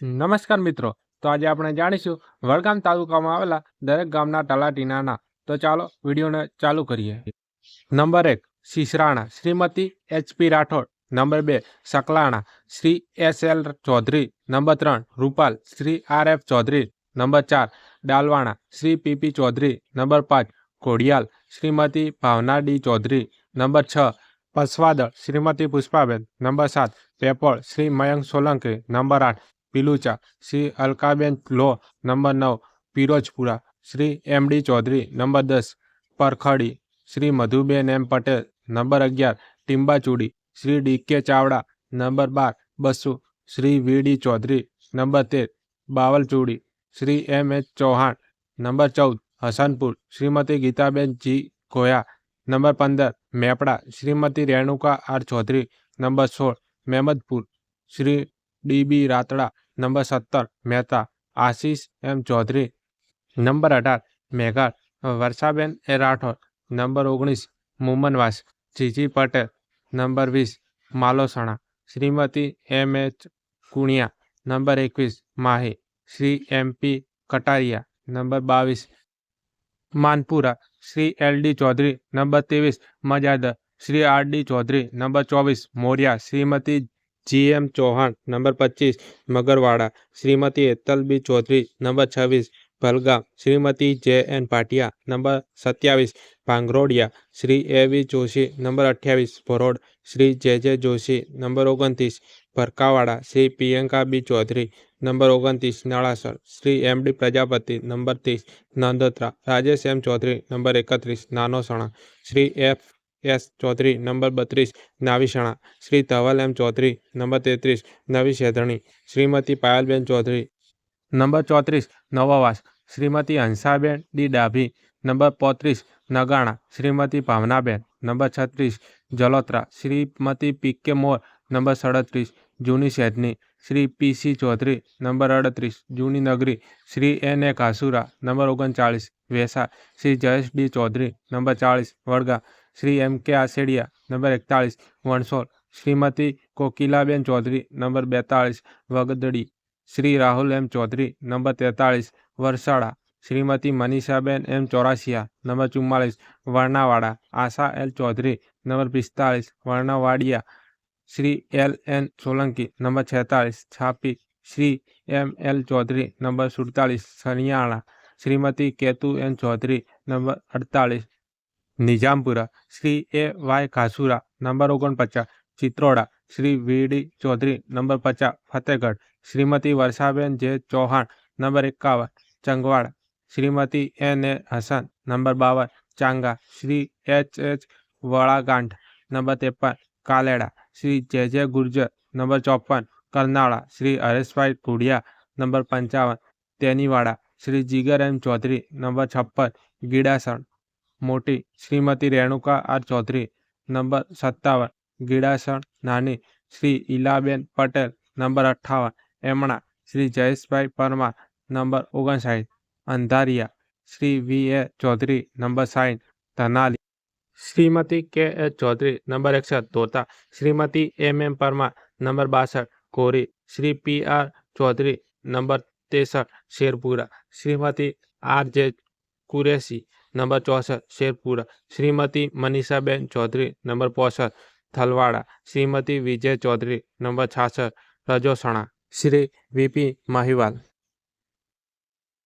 નમસ્કાર મિત્રો, તો આજે આપણે જાણીશું વડગામ તાલુકામાં આવેલા દરેક ગામના તલાટીનાના તો ચાલો વિડીયોને ચાલુ કરીએ. નંબર એક સિસરાણા શ્રીમતી એચપી રાઠોડ. નંબર બે, Saklana, Shri S L Chaudhary. Number ત્રણ, Rupal, Shri R F Chaudhary. Number ચાર, ડાલવાણા, શ્રી પીપી ચૌધરી. નંબર પાંચ કોડિયાલ શ્રીમતી ભાવના ડી ચૌધરી. નંબર છ, પસવાદળ, શ્રીમતી પુષ્પાબેન. નંબર સાત, પેપળ, શ્રી મયંક સોલંકી. નંબર આઠ પિલુચા શ્રી અલકાબેન લો નંબર નવ Pirojpura Shri M D Chaudhari number દસ પરખડી શ્રી મધુબેન એમ પટેલ નંબર અગિયાર Timbachudi Shri D K Chavda number બાર Basu Shri V D Chaudhari number તેર Bavalchudi Shri M H Chauhan number ચૌદ હસનપુર શ્રીમતી ગીતાબેન જી Goya number પંદર મેપડા Shrimati Renuka R Chaudhary number સોળ Memadpur Shri D બી રાતડા number સત્તર મહેતા આશીષ એમ Chaudhary number અઢાર મેઘાડ વર્ષાબેન એ Rathod number ઓગણીસ Mumanvas જીજી Patel number વીસ Malosana Shrimati M H Kuniya number એકવીસ Mahi Shri M P Katariya number બાવીસ Manpura Shri L D Chaudhary number ત્રેવીસ Majadar Shri R D Chaudhary number ચોવીસ Morya Shrimati G M Chauhan, number પચીસ, મગરવાડા, શ્રીમતી એતલબી Chaudhary, number છવ્વીસ, Bhalgam, Shrimati J N Bhatia, number સત્યાવીસ, Bhangrodiya, Shri A V Joshi, number અઠ્યાવીસ, Bharod, Shri J J Joshi, number ઓગણત્રીસ, Bharkawada, Shri Priyanka B Chaudhary, number ઓગણત્રીસ, Nalasar, Shri M D Prajapati, number ત્રીસ, Nandotra, Rajesh M Chaudhary, number એકત્રીસ Nanosana Shri F S Chaudhary number બત્રીસ નાવીસણા શ્રી ધવલ એમ Chaudhary number તેત્રીસ નવી શેધણી Shrimati Payalben Chaudhary number ચોત્રીસ Navavas Shrimati Hansaben D Dabhi number પોત્રીસ નગાણા Shrimati Bhavnaben number છત્રીસ Jalotra Shrimati P K Mor number સડત્રીસ Juni Shedhani Shri P C Chaudhary number અડત્રીસ Juni Nagri Shri N A Ghasura number ઓગણચાળીસ વેસા Shri Jayesh D Chaudhary number ચાળીસ વડગા Shri M K Asediya number એકતાળીસ Vansol Shrimati Kokilaben Chaudhary number બેતાળીસ વગદડી Shri Rahul એમ Chaudhary number તેતાળીસ Varsada Shrimati મનીષાબેન એમ Chorasiya number ચુમ્માળીસ વર્ણાવાડા આશા L Chaudhary number પિસ્તાળીસ Varnavadiya Shri L N Solanki number છેતાળીસ Chhapi Shri M L Chaudhary number સુડતાલીસ સરિયાણા Shrimati Ketu N Chaudhary number અડતાલીસ Nizampura Shri A Y Ghasura number ઓગણપચાસ Chitroda Shri V D Chaudhary number પચાસ ફતેહગઢ શ્રીમતી વર્ષાબેન જે Chauhan number એકાવન Changvada Shrimati N A Hasan number બાવન Changa Shri H H Valaganth number ત્રેપન Kaleda Shri J J Gurjar number ચોપન કરનાળા Shri Hareshbhai કુડિયા number પંચાવન તેનીવાડા શ્રી જીગર એમ Chaudhary number છપ્પન ગીડાસણ મોટી શ્રીમતી રેણુકા આર ચૌધરી નંબર સત્તાવન ગીડાસણ નાની શ્રી ઈલાબેન પટેલ નંબર અઠ્ઠાવન એમણા શ્રી જયેશભાઈ પરમાર નંબર ઓગણસાઠ Andhariya Shri V A Chaudhary number સાઠ Dhanali Shrimati K H Chaudhary number એકસઠ Dhota Shrimati M M Parmar number બાસઠ Kori Shri P R Chaudhary number ત્રેસઠ શેરપુરા શ્રીમતી આર જે કુરેશી number ચોસઠ, શેરપુરા. શ્રીમતી મનીષાબેન ચૌધરી, નંબર પોસઠ, થલવાડા. શ્રીમતી વિજય ચૌધરી, નંબર છાસઠ, રજોસણા. શ્રી વીપી માહીવાલ.